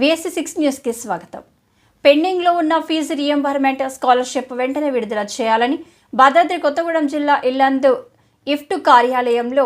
VSC six న్యూస్కి స్వాగతం. పెండింగ్లో ఉన్న ఫీజు రియంబర్మెంట్ స్కాలర్షిప్ వెంటనే విడుదల చేయాలని భద్రాద్రి కొత్తగూడెం జిల్లా ఇల్లందు ఇఫ్టు కార్యాలయంలో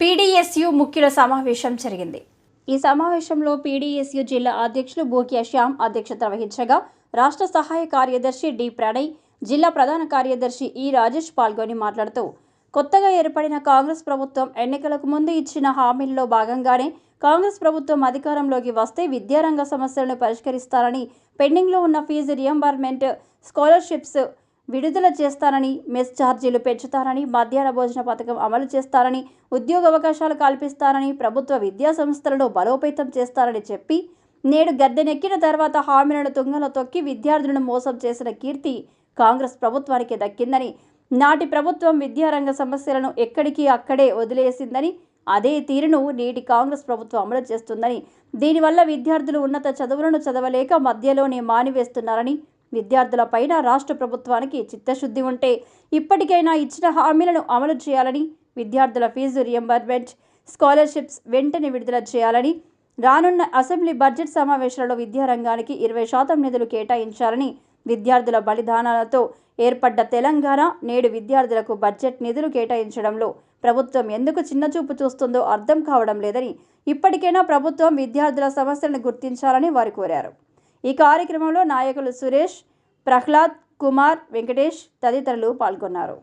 పీడీఎస్యు ముఖ్యుల సమావేశం జరిగింది. ఈ సమావేశంలో పీడీఎస్యు జిల్లా అధ్యక్షులు బోకియా శ్యామ్ అధ్యక్షత వహించగా రాష్ట్ర సహాయ కార్యదర్శి డి ప్రణయ్ జిల్లా ప్రధాన కార్యదర్శి ఈ రాజేష్ పాల్గొని మాట్లాడుతూ కొత్తగా ఏర్పడిన కాంగ్రెస్ ప్రభుత్వం ఎన్నికలకు ముందు ఇచ్చిన హామీల్లో భాగంగానే కాంగ్రెస్ ప్రభుత్వం అధికారంలోకి వస్తే విద్యారంగ సమస్యలను పరిష్కరిస్తారని పెండింగ్లో ఉన్న ఫీజు రియంబర్మెంట్ స్కాలర్షిప్స్ విడుదల చేస్తారని మెస్ ఛార్జీలు పెంచుతారని మధ్యాహ్న భోజన పథకం అమలు చేస్తారని ఉద్యోగ అవకాశాలు కల్పిస్తారని ప్రభుత్వ విద్యా సంస్థలను బలోపేతం చేస్తారని చెప్పి నేడు గద్దెనెక్కిన తర్వాత హామీలను తుంగలో తొక్కి విద్యార్థులను మోసం చేసిన కీర్తి కాంగ్రెస్ ప్రభుత్వానికి దక్కిందని నాటి ప్రభుత్వం విద్యారంగ సమస్యలను ఎక్కడికి అక్కడే వదిలేసిందని అదే తీరును నేటి కాంగ్రెస్ ప్రభుత్వం అమలు చేస్తుందని దీనివల్ల విద్యార్థులు ఉన్నత చదువులను చదవలేక మధ్యలోనే మానివేస్తున్నారని విద్యార్థులపైన రాష్ట్ర ప్రభుత్వానికి చిత్తశుద్ధి ఉంటే ఇప్పటికైనా ఇచ్చిన హామీలను అమలు చేయాలని విద్యార్థుల ఫీజు రియంబర్మెంట్ స్కాలర్షిప్స్ వెంటనే విడుదల చేయాలని రానున్న అసెంబ్లీ బడ్జెట్ సమావేశాలలో విద్యారంగానికి ఇరవై శాతం నిధులు కేటాయించాలని విద్యార్థుల బలిదానాలతో ఏర్పడ్డ తెలంగాణ నేడు విద్యార్థులకు బడ్జెట్ నిధులు కేటాయించడంలో ప్రభుత్వం ఎందుకు చిన్నచూపు చూస్తుందో అర్థం కావడం లేదని ఇప్పటికైనా ప్రభుత్వం విద్యార్థుల సమస్యలను గుర్తించాలని వారు కోరారు. ఈ కార్యక్రమంలో నాయకులు సురేష్ ప్రహ్లాద్ కుమార్ వెంకటేష్ తదితరులు పాల్గొన్నారు.